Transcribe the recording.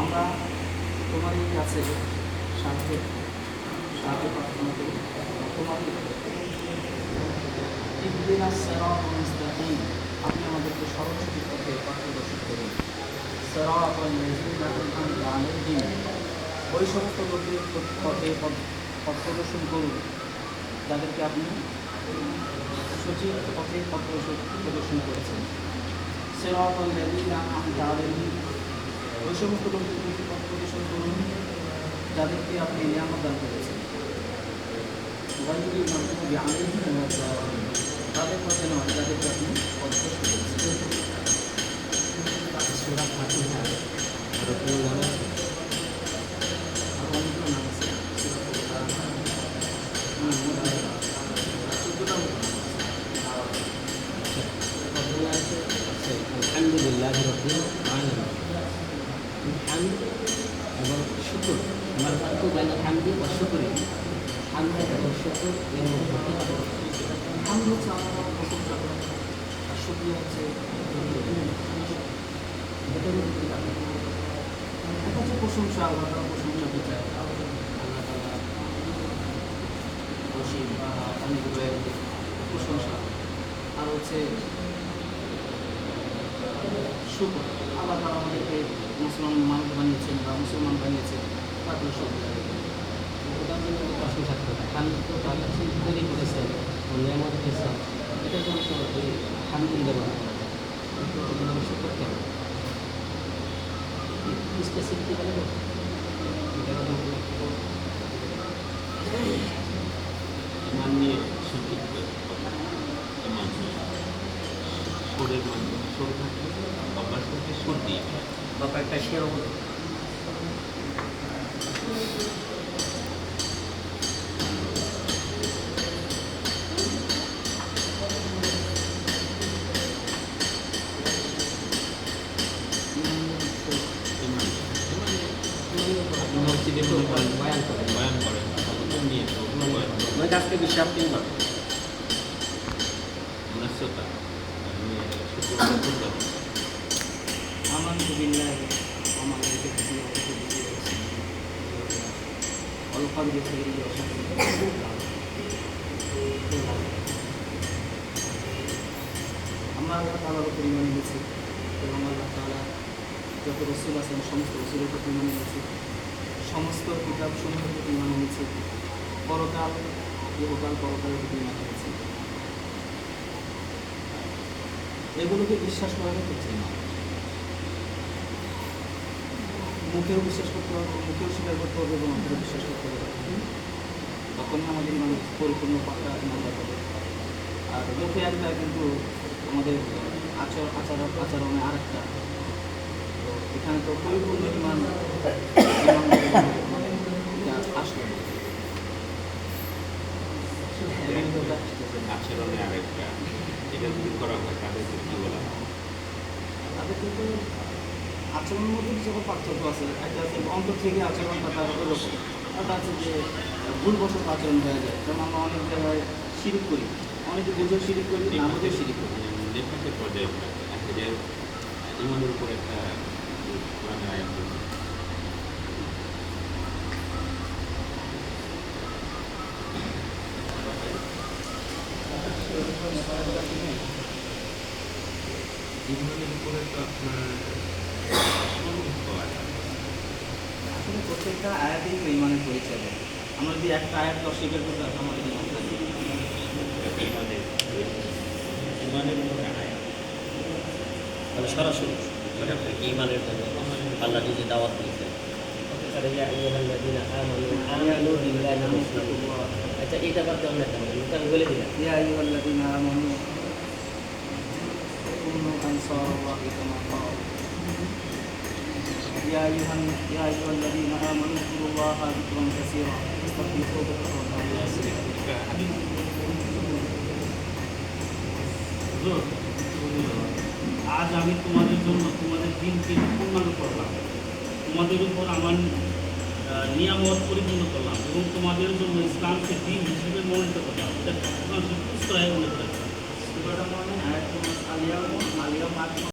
আমরা তোমারই কাছে সাহায্য সাহায্য প্রার্থনা করি। মুস্তাকিম, আপনি আমাদেরকে সঠিক পথে পথ প্রদর্শন করুন ওই সমস্ত লোকের পথে পথ প্রদর্শন করুন। যাদেরকে আপনি সচিব পথে পথ সিরাতাল লাযিনা আনআমতা আলাইহিম ওই সমস্ত লোকদের পথ প্রদর্শন করুন যাদেরকে আপনি নিয়ামত দান করেছেন মাহবুবি আলাইহিম ওয়াদ-দালিন। তাদের পথে নয় যাদেরকে আপনি পথভ্রষ্ট করেছেন রকমের নাম আছে আর অনেকগুলো নাম আছে সূরাতুল ফাতিহা। হুম, চোদ্দটা মতো নাম আছে। প্রথমে আছে আছে রব্বিল আলামিন হামদ এবং শুকর, আমার ফাতু বাইন হামদি শুকরি এবং শুকর প্রশংসা আর শুকরিয়া হচ্ছে এটা হচ্ছে প্রশংসা, আল্লাহ প্রশংসা বোঝায় আল্লাহ বা অনেক প্রশংসা। আর হচ্ছে শুকর। আল্লাহ তাআলা আমাদেরকে মুসলমান মানুষ বানিয়েছেন বা মুসলমান বানিয়েছেন, তারপরে শুকরিয়া ওটার জন্য প্রশংসা করতে হামদ তো আল্লাহ তৈরি করেছেন নিয়ামত দিয়েছেন এটার ইমান নিয়ে সঠিক ইমান সুরের মাধ্যমে সুর থাকলে অভ্যাস করতে সুর দিয়ে বা কয়েকটা শেয়ারও বলে ইমান ইমানে মসজিদে তো বয়ান করেন ওয়াল কদরি খাইরিহি ওয়া শাররিহি আমরা আল্লাহ তাআলার উপর ঈমান এনেছি এবং আল্লাহ তাআলা যত রসুল আছেন, সমস্ত রসুলের প্রতি ঈমান এনেছি। সমস্ত কিতাব সমূহের প্রতি ঈমান এনেছি। পরকাল ইহকাল পরকালের প্রতি এনেছি। এগুলোকে বিশ্বাস করানো হচ্ছে না। মুখেও বিশ্বাস করতে হবে, মুখেও স্বীকার করতে হবে এবং অন্তরে বিশ্বাস করতে হবে। তখনই আমাদের ইমান পরিপূর্ণ পাকা ইমান হবে। আর মুখে একটা কিন্তু আমাদের আচর, আচার, আচরণে আরেকটা। তো এখানে তো পরিপূর্ণ ইমান মানে ভিতরটা আচরণে আরেকটা। এটা যদি করা হয় তাদেরকে কী বলা হয়? তাদের কিন্তু আচরণের মধ্যে কিছু পার্থক্য আছে একটা আছে অন্তর থেকে আচরণটা তার ওরকম আর আছে যে ভুলবশত আচরণ হয়ে যায়। যেমন আমরা অনেক জায়গায় শিরিক করি। অনেকে বুঝেও শিরিক করি বুঝেও শিরিক করি। নেফাকের পর্যায়ে একটা যে ইমানের উপর একটা আয়াত উপরে আপনার আসলে প্রত্যেকটা আয়াতেই ইমানের পরিচয় দেয় আমরা যদি একটা আয়াত হয় আমাদের ইমানের উপরে আয়াত মানে সরাসরি ইমানের জন্য আল্লাহ নিজে দাওয়াত ইয়া আইয়ুহাল্লাযীনা আমানু আমানু বিল্লাহি মুসলিমুন আচ্ছা এটা বাদ দাও না তাহলে এটা আমি বলে দিলাম ইয়া আইয়ুহাল্লাযীনা আমানু কুনু আনসারাল্লাহি কামা ক্বাল ইয়া আইয়ুহান ইয়া আইয়ুহাল্লাযীনা আমানু কুল্লাহা যিকরান কাসীরা ইস্তাগফিরু আজ আমি তোমাদের জন্য তোমাদের দিনকে পূর্ণাঙ্গ করলাম। তোমাদের উপর আমার নিয়ামত পরিপূর্ণ করলাম এবং তোমাদের জন্য ইসলামকে দিন হিসেবে মনোনীত করলাম। এটা সন্তুষ্ট হয়ে মনে আলিয়াম